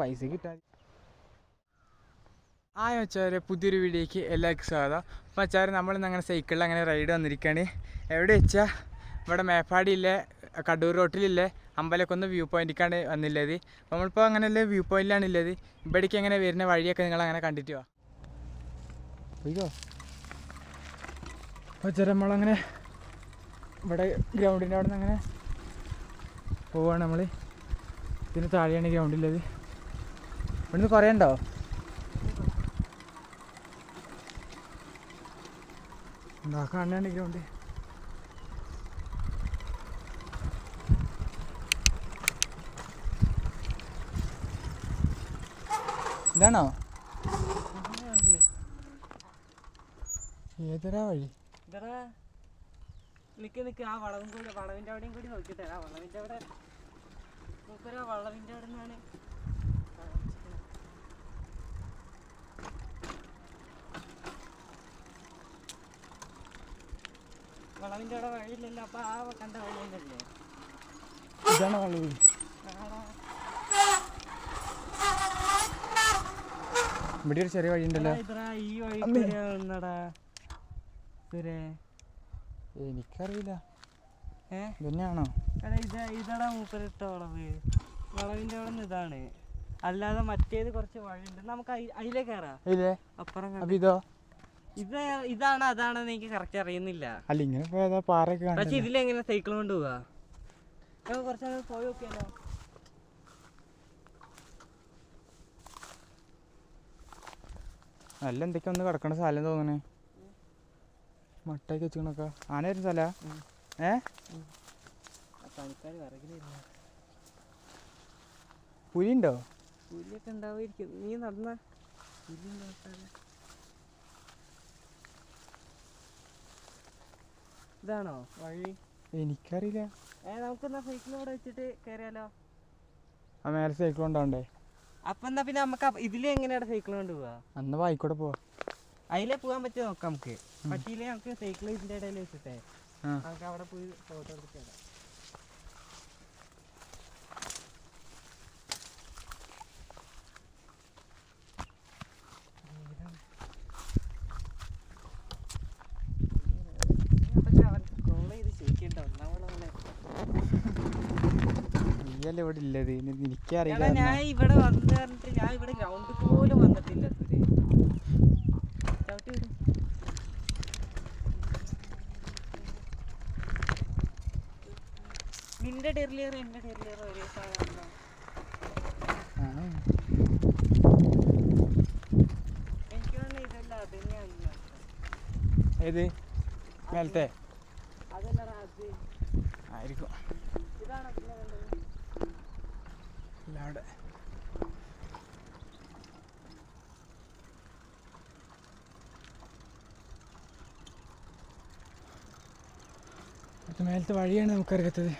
പൈസ കിട്ടാൻ. ആ വെച്ചാൽ പുതിയൊരു വീഡിയോയ്ക്ക് എല്ലാവർക്കും സ്വാഗതം. അപ്പോൾ വെച്ചാൽ നമ്മളിന്ന് അങ്ങനെ സൈക്കിളിൽ അങ്ങനെ റൈഡ് വന്നിരിക്കുകയാണ് എവിടെ വെച്ചാൽ ഇവിടെ മേപ്പാടിയില്ലേ കടൂർ റോട്ടിലില്ലേ അമ്പലക്കൊന്ന് വ്യൂ പോയിന്റിലേക്കാണ് വന്നില്ലത്. നമ്മളിപ്പോൾ അങ്ങനെയല്ലേ വ്യൂ പോയിന്റിലാണ് ഉള്ളത്. ഇവിടേക്ക് എങ്ങനെ വരുന്ന വഴിയൊക്കെ നിങ്ങൾ അങ്ങനെ കണ്ടിട്ട് വാ. അപ്പോൾ വെച്ചാൽ നമ്മളങ്ങനെ ഇവിടെ ഗ്രൗണ്ടിന്റെ അവിടെ നിന്ന് അങ്ങനെ പോവാണ് നമ്മൾ ഇതിന് താഴെയാണ് ഗ്രൗണ്ടുള്ളത് ഇവിടുന്ന് കുറേ ഉണ്ടോ? എന്താ കാണാണ്ട് ഗ്രൗണ്ട്? ഇതാണോ? ഏതരാ വഴി? ഇതെടാ, നിക്ക് നിക്ക്. ആ വളവും കൂടി വളവിന്റെ അവിടെയും കൂടി നോക്കി ആ വളവിന്റെ അവിടെ മൂപ്പര് ആ വളവിന്റെ അവിടെ നിന്നാണ് അവിടെ വഴിയില്ലല്ലോ. അപ്പൊ ആ കണ്ട ഇതാണോ ഇവിടെ ഒരു ചെറിയ വഴി ഉണ്ടല്ലോ എടാ, ഈ വഴി എനിക്കറിയില്ല. ഇതന്നെയാണോ? ഇതാടാ മൂപ്പരിട്ട വളവ്. വളവിന്റെ അവിടെ ഇതാണ്. അല്ലാതെ മറ്റേത് കുറച്ച് വഴിയുണ്ട്. നമുക്ക് അതിലേ കയറാം അപ്പുറം അപ്പൊ ഇതോ? ഇത് ഇതാണ് അതാണ് എനിക്ക് കറക്റ്റ് അറിയുന്നില്ല. അല്ല ഇങ്ങനെ പോയതാ പാറയൊക്കെ പക്ഷെ ഇതിൽ എങ്ങനെ സൈക്കിൾ കൊണ്ട് പോവാ? നമുക്ക് കുറച്ചങ്ങ് പോയി നോക്കിയാലോ? നല്ല എന്തൊക്കെ ഒന്ന് കിടക്കണ സ്ഥലം തോന്നണേ മട്ടയൊക്കെ വെച്ചിക്കണൊക്കെ ആന വരുന്ന സ്ഥല? പുലിണ്ടോ ഏ? പണിക്കാർ പുലിയൊക്കെ ഉണ്ടാവുമായിരിക്കും. നീ നടന്ന? പുലി ഇതാണോ? വഴി? എനിക്കറിയില്ല. ഏ നമുക്കെന്നാ സൈക്കിൾ ഇവിടെ വെച്ചിട്ട് കയറിയാലോ ആ മേലെ സൈക്കിൾ ഉണ്ടാവണ്ടേ അപ്പൊ എന്നാ പിന്നെ നമുക്ക് ഇതിൽ എങ്ങനെയാണ് സൈക്കിൾ കൊണ്ട് പോവാ അന്ന് വായിക്കൂടെ പോവാ. അതിലേ പോകാൻ പറ്റുമോ നോക്കാം നമുക്ക് പറ്റിയില്ലേ നമുക്ക് സൈക്കിൾ ഇതിന്റെ ഇടയിൽ വെച്ചിട്ടേ. നമുക്ക് അവിടെ പോയി ഫോട്ടോ എടുത്തിട്ട് നീയല്ലേ ഇവിടെ ഇല്ലത്? എനിക്കറിയില്ല ഞാൻ ഇവിടെ വന്ന് പറഞ്ഞിട്ട് ഞാൻ ഇവിടെ ഗ്രൗണ്ടിൽ പോലും വന്നിട്ടില്ല നിന്റെ ഡെർലിയർ എന്റെ ഡെർലിയർ ഒരേ സാധനം. എനിക്ക് തോന്നുന്നു ഇതല്ല അത് തന്നെയാണ് ഏത്? മേലത്തെ? അതല്ല ആയിരിക്കും ഇതാണ് പിന്നെ കണ്ടത് ഇല്ല അവിടെ മേലത്തെ വഴിയാണ് നമുക്കറിയാത്തത്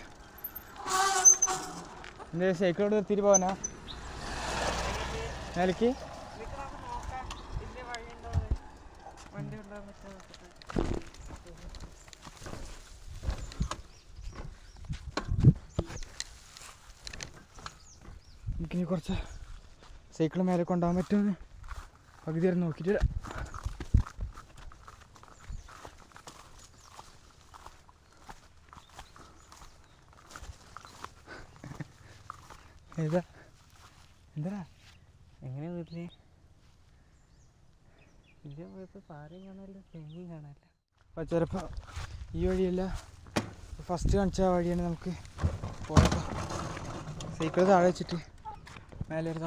എന്താ സൈക്കിളോട് തിരി പോകാനാ? മേലേക്ക്? വണ്ടി ഉണ്ടോന്ന് നോക്കട്ടെ കുറച്ച് സൈക്കിൾ മേലെ കൊണ്ടുപോകാൻ പറ്റുമെന്ന്. പകുതി വരെ നോക്കിയിട്ട് വരാം. ഏതാ? എന്താ എങ്ങനെ വീട്ടിൽ? ഇന്ത്യ പോയപ്പോൾ പാറയും കാണാനില്ല തെങ്ങും കാണാനില്ല. അപ്പോൾ ചിലപ്പോൾ ഈ വഴിയല്ല ഫസ്റ്റ് കാണിച്ച വഴിയാണ് നമുക്ക് പോയപ്പോൾ സൈക്കിൾ താഴെ വെച്ചിട്ട്. മേലെ ഒരു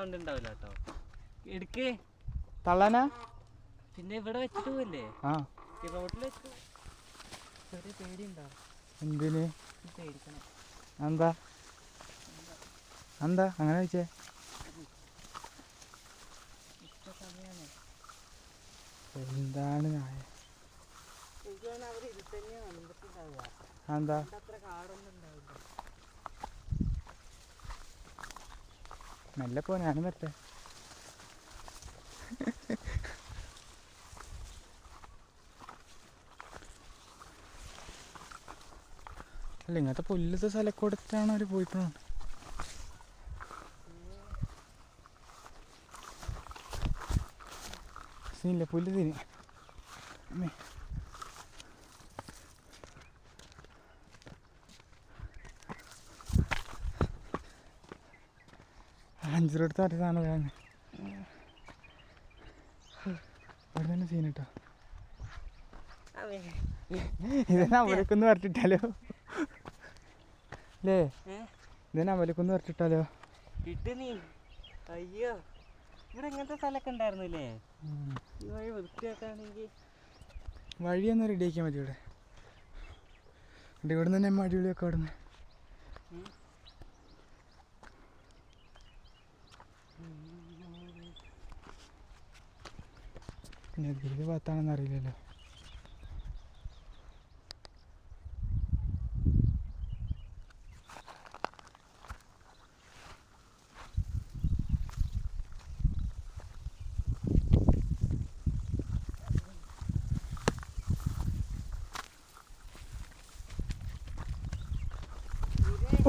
സൗണ്ട് ഉണ്ടാവില്ല കേട്ടോ എടുക്ക്. തള്ളാനാ? പിന്നെ ഇവിടെ വെച്ചിട്ട് പോയില്ലേ ആ. റോട്ടിൽ വെച്ച്. ചെറിയ പേടിയുണ്ടോ? എന്തിന്? പേടിക്കണം. എന്താ? എന്താ? അങ്ങനെ വെച്ചേ എന്താണ് വന്നിട്ടുണ്ടാവുക എന്താ ഇവിടെ അത്ര കാടൊന്നും ഉണ്ടാവില്ല മെല്ലെ പോ ഞാനും വരട്ടെ. അല്ല ഇങ്ങനത്തെ പുല്ലത്തെ സ്ഥലം കൊടുത്താണ് അവർ പോയിക്കണത്. സീനില്ല പുല്ല് തിരി അമ്മേ. അഞ്ചു രൂപ എടുത്ത് മറ്റേതാണ് ഞാൻ അവിടെ തന്നെ സീൻ കേട്ടോ ഇതന്നെ വരട്ടിട്ടാലോ അല്ലേ വരട്ടിട്ടാലോ? നീ അയ്യോ ഇവിടെ ഇങ്ങനത്തെ സ്ഥലമൊക്കെ ഉണ്ടായിരുന്നില്ലേ? ഈ വഴി വൃത്തിയാക്കാണെങ്കിൽ വഴിയൊന്ന് റെഡി ആക്കിയാൽ മതി ഇവിടെ. ഇവിടെ നിന്ന് തന്നെ അടിപൊളിയൊക്കെ അവിടെ നിന്ന് ഏത് ഭാഗത്താണെന്ന് അറിയില്ലല്ലോ.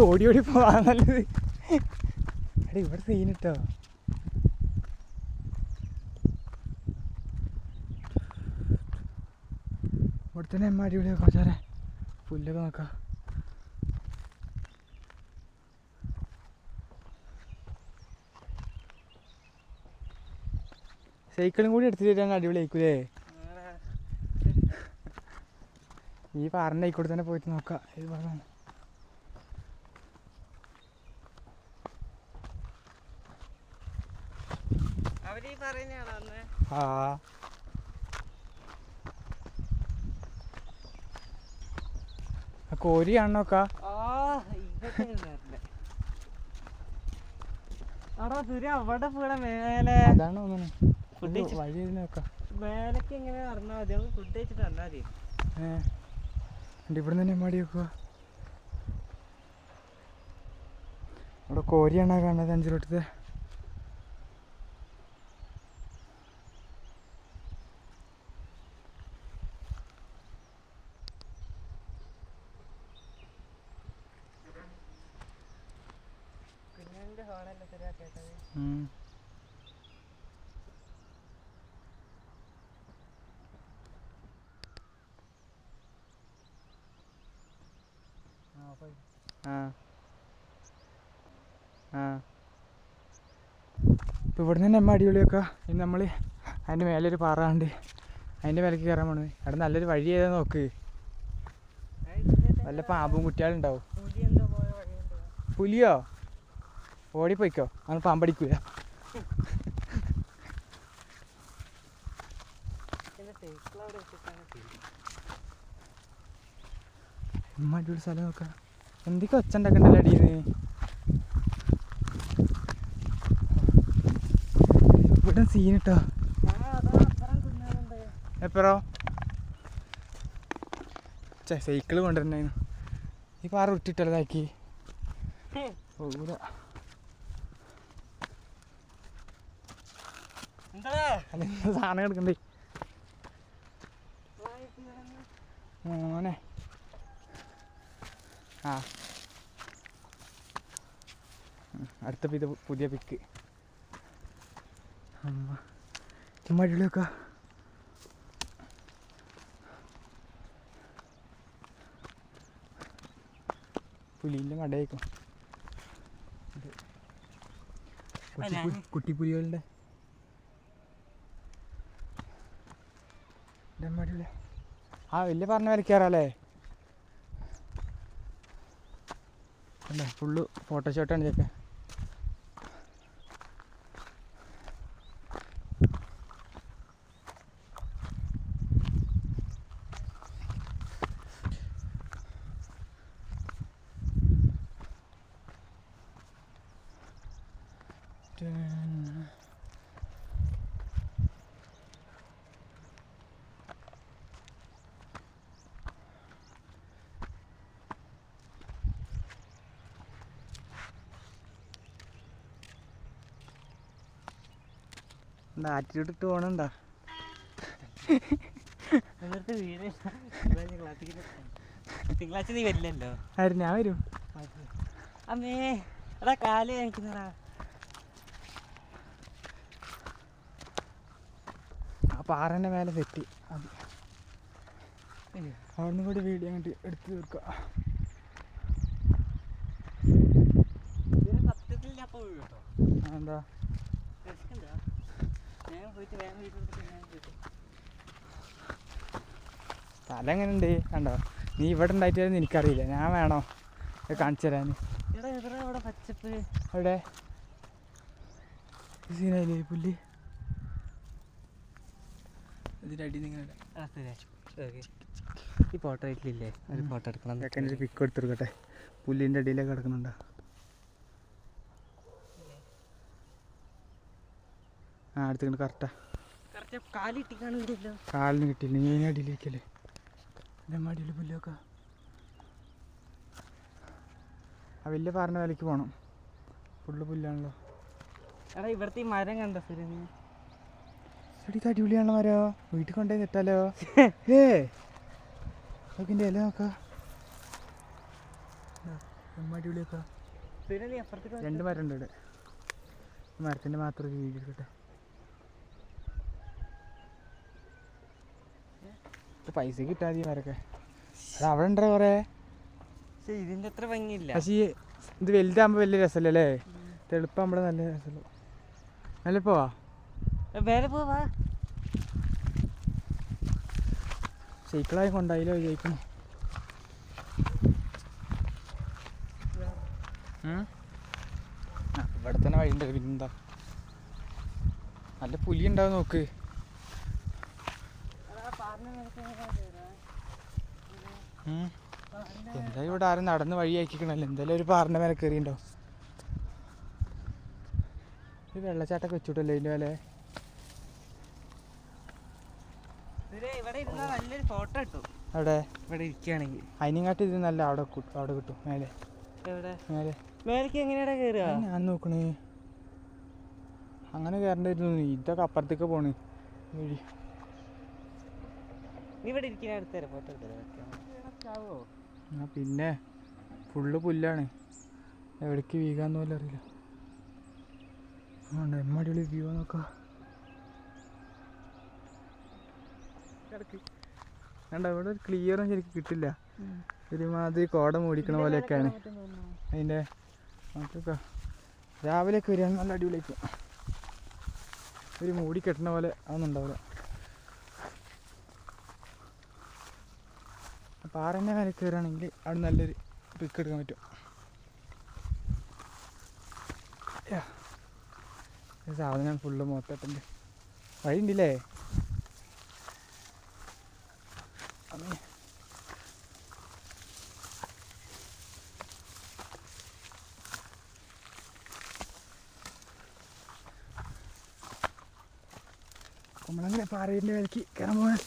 ഓടി ഓടി പോവാ നല്ലത്. എടാ ഇവിടെ സീൻ ഇട്ടോ ഇവിടെ തന്നെ അമ്മ അടിപൊളിയൊക്കെ വെച്ചാലേ പുല്ലൊക്കെ നോക്കാം സൈക്കിളും കൂടി എടുത്തിട്ട് തരാൻ അടിപൊളിയായിരിക്കൂലേ ഈ പാറിന്റെ ആയിക്കോടെ തന്നെ പോയിട്ട് നോക്കാം. ഇത് പറഞ്ഞു ആ ആ കോരി കാണണോക്കാ ആ ഇതൊക്കെ വരണ്ടേ അടാ സുര അവിടെ ഇവിടെ മേലെ. അതാണ് വഴി നോക്കാം. മേലേക്ക് മതി നമുക്ക് ഫുഡ് കഴിച്ചിട്ട് വന്നാൽ മതി. ഏ എന്നിട്ട് ഇവിടെ തന്നെ മാടി വെക്കുക ഇവിടെ കോരിയാണോ കാണുന്നത് അഞ്ചു തൊട്ടത് കുഞ്ഞിന്റെ ഹോണല്ലേ സുര കേട്ടത് ആ ആ ഇപ്പോൾ ഇവിടെ നിന്ന് അമ്മ അടിപൊളി വെക്കുക ഇനി നമ്മൾ അതിന്റെ മേലെ ഒരു പാറ കണ്ട് അതിന്റെ മേലേക്ക് കയറാൻ പോണത്. അവിടെ നല്ലൊരു വഴി ഏതാ നോക്ക്. വല്ല പാമ്പും കുട്ടികളുണ്ടാവും. പുലിയോ? ഓടിപ്പോയിക്കോ? അവന് പാമ്പടിക്കൂല. അടിപൊളി സ്ഥലം നോക്കാം. എന്തൊക്കെ ഒച്ച ഉണ്ടാക്കണ്ടല്ലോ അടിയിൽ ഇവിടെ സീൻ കിട്ടോ എപ്പറോ? സൈക്കിൾ സൈക്കിൾ കൊണ്ടുവരണേന്ന് ഈ പാറ വിട്ടിട്ടല്ലതാക്കി പോകൂല എന്താ അല്ല എന്താ സാധനം എടുക്കണ്ടേ മോനെ. ആ. അടുത്ത പിത പുതിയ പിക്ക് അമ്മ. ചുമ്മാ അടിപൊളിയൊക്കെ പുലിന്റെ മടയേക്കും ഞാൻ- കുട്ടിപ്പുലികളുടെ അടിപൊളി ആ വലിയ പറഞ്ഞ വില കയറാല്ലേ ഫുള്ള് ഫോട്ടോഷോട്ടാണ് ചെക്കൻ Yeah. എന്താ ആറ്റിറ്റ്യൂഡ് ഇട്ട് തിങ്കളാഴ്ച നീ വരില്ലല്ലോ? ആര് ഞാൻ വരും? അമ്മേ എടാ കാൽ കഴിക്കുന്നടാ ആ പാറേന്റെ മേലെ തെറ്റി. അത് അവിടുന്ന് കൂടി വീഡിയോ അങ്ങോട്ട് എടുത്ത് തീർക്കുക. എന്താ? രസിക്കണ്ട എങ്ങനെ ഉണ്ട് കണ്ടോ? നീ ഇവിടെ ഉണ്ടായിട്ടായിരുന്നു എനിക്കറിയില്ല. ഞാൻ വേണോ? കാണിച്ചു തരാൻ. അവിടെ സീനായില്ലേ പുല്ല്? ഇതിന്റെ ഈ ഫോട്ടോ ആയിട്ടില്ലേ? ഒരു ഫോട്ടോ എടുക്കണം. പിക്ക് എടുത്തെടുക്കട്ടെ പുല്ലിന്റെ അടിയിലൊക്കെ കിടക്കുന്നുണ്ടോ? ആ അടുത്തേക്ക് കറക്റ്റാ കാലിന് കിട്ടില്ല ഞാൻ അടിയിലിരിക്കല്ലേ അടിയിലേക്കല്ലേ? എന്റെ മടിയിൽ പുല്ലൊക്കെ ആ വലിയ പാറിന്റെ വിലക്ക് പോണം. ഫുള്ള് പുല്ലാണല്ലോ. എടാ ഇവിടുത്തെ ഈ മരം കണ്ട സുരേ നീ എടി ഇത് അടിപൊളിയാണല്ലോ മരോ. വീട്ടിൽ കൊണ്ടുപോയി നിട്ടാലോ? ഏ നോക്കിന്റെ ഇല നോക്കാം. അടിപൊളിയൊക്കെ രണ്ട് മരം ഉണ്ട് ഇവിടെ മരത്തിന്റെ മാത്രം ഒരു വീട് എടുക്കട്ടെ. പൈസ കിട്ടാതി അത് അവിടെ ഉണ്ടോ കുറേ? പക്ഷെ ഇതിന്റെ അത്ര ഭംഗിയില്ല. പക്ഷേ ഈ ഇത് വലുതാകുമ്പോ വലിയ രസമല്ലേ തെളുപ്പാകുമ്പോ നല്ല രസമല്ലോ നല്ല പോവാ വേറെ പോവാ സൈക്കിളായി കൊണ്ടായില്ലോ വിജയിക്കണം ഇവിടെ തന്നെ വഴിയുണ്ട്. പിന്നെന്താ? നല്ല പുലി ഉണ്ടാവും നോക്ക്. എന്തായാലും ഇവിടെ ആരും നടന്ന് വഴി ആക്കിക്കണല്ലോ? എന്തായാലും ഒരു പാറിന്റെ മേലെ കയറിണ്ടോ ഒരു വെള്ളച്ചാട്ടൊക്കെ വെച്ചിട്ടല്ലോ ഇതിന്റെ മേലെ? അവിടെ? ഇവിടെ ഇരിക്കുകയാണെങ്കിൽ. അതിനെങ്ങാട്ട് ഇത് നല്ല അവിടെ അവിടെ കിട്ടും മേലെ. മേലെ. മേലേക്ക് എങ്ങനെയാടാ കയറുക ഞാൻ നോക്കണേ. അങ്ങനെ കയറേണ്ടിരുന്നു നീ ഇതൊക്കെ അപ്പുറത്തേക്ക് പോണ്. വഴി. ഇവിടെ ഇരിക്കുന്ന അടുത്തേരെ ഫോട്ടോ എടുത്തരാമോ ആ പിന്നെ ഫുള്ള് പുല്ലാണ്. എവിടേക്ക് വീകാന്ന് പോലും അറിയില്ല. അതുകൊണ്ട് എമ്മ അടിപൊളി വ്യൂ നോക്കാം. കണ്ട ഇവിടെ ഒരു ക്ലിയറും ശരിക്കും കിട്ടില്ല. ഒരുമാതിരി കോട മൂടിക്കണ പോലെയൊക്കെയാണ് അതിന്റെ നോക്കുക രാവിലെയൊക്കെ വരിക. നല്ല അടിപൊളിയായിരിക്കും ഒരു മൂടി കെട്ടണ പോലെ അതൊന്നും ഉണ്ടാവില്ല. പാറേന്റെ മേലെ കയറുകയാണെങ്കിൽ അവിടെ നല്ലൊരു പിക്ക് എടുക്കാൻ പറ്റും യാ. ഞാൻ സാധനം ഫുള്ള് മൊത്തട്ടുണ്ട് വഴി ഉണ്ടല്ലേ. നമ്മളങ്ങനെ പാറേന്റെ മേലേക്ക് കയറാൻ പോകാൻ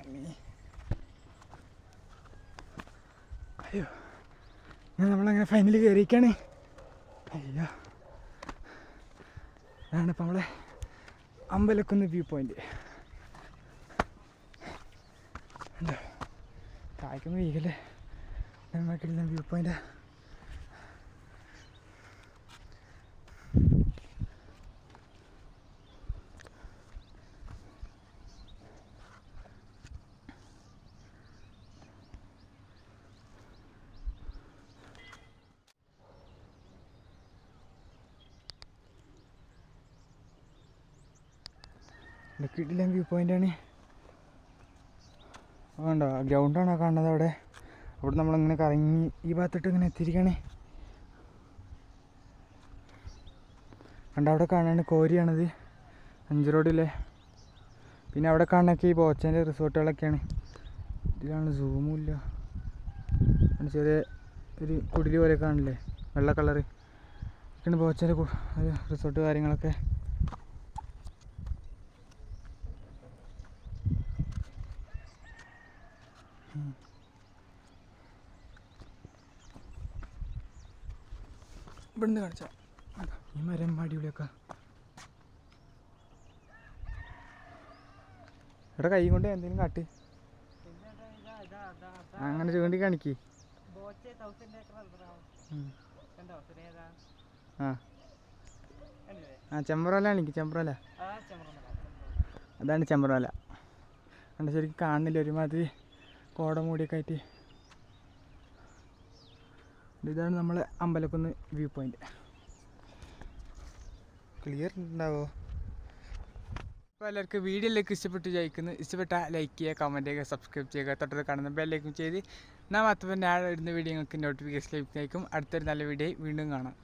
അമ്മേ. അയ്യോ ഞാൻ ഫൈനൽ കയറിയിരിക്കാണ് അയ്യോ. അതാണ് ഇപ്പം നമ്മളെ അമ്പലക്കുന്ന് വ്യൂ പോയിന്റ് ഉണ്ടോ താഴേക്കൊന്ന് വീകല്ലേ നമുക്കുള്ള വ്യൂ പോയിന്റ് കിട്ടില്ല വ്യൂ പോയിന്റാണ് വേണ്ട ഗ്രൗണ്ടാണ് കാണുന്നത് അവിടെ? അവിടെ നമ്മളിങ്ങനെ കറങ്ങി ഈ ഭാഗത്തോട്ട് ഇങ്ങനെ എത്തിയിരിക്കുകയാണ് കണ്ട? അവിടെ കാണാണ് കോരിയാണത്. അഞ്ച് റോഡിലെ പിന്നെ അവിടെ കാണാനൊക്കെ ഈ ബോച്ചേന്റെ റിസോർട്ടുകളൊക്കെയാണ്. ഇതിലാണ് സൂമും ഇല്ല. ചെറിയ ഒരു കുടിൽ പോലെ കാണില്ലേ വെള്ള കളറ് ഇതൊക്കെയാണ് ബോച്ചേന്റെ റിസോർട്ട് കാര്യങ്ങളൊക്കെ. ഇവിടുന്ന് കാണിച്ചാ അതാ, ഈ മരം അടിപൊളിയൊക്കെ. ഇവിടെ കൈ കൊണ്ട് എന്തെങ്കിലും കാട്ട്. അങ്ങനെ ചൂണ്ടി കാണിക്ക്. ആ. ചെമ്പ്രോല കാണിക്ക് ചെമ്പ്രോല അതാണ് ചെമ്പ്രോല കണ്ട ശരിക്കും കാണുന്നില്ല ഒരുമാതിരി കോട മൂടിയൊക്കെ ആയിട്ട്. ഇതാണ് നമ്മളെ അമ്പലക്കുന്ന് വ്യൂ പോയിന്റ് ക്ലിയർ ഉണ്ടാവോ? അപ്പോൾ എല്ലാവർക്കും ലൈക്ക് ഇഷ്ടപ്പെട്ട് ജയിക്കുന്നു ഇഷ്ടപ്പെട്ട ലൈക്ക് ചെയ്യുക കമന്റ് ചെയ്യുക സബ്സ്ക്രൈബ് ചെയ്യുക. തൊട്ടത് കാണുന്ന ബെല്ലേക്കും ചെയ്ത് നാം അത്ര ഞാൻ ഇടുന്ന വീഡിയോ നിങ്ങൾക്ക് നോട്ടിഫിക്കേഷൻ ലഭിക്കുന്നതായിരിക്കും. അടുത്തൊരു നല്ല വീഡിയോ വീണ്ടും കാണാം.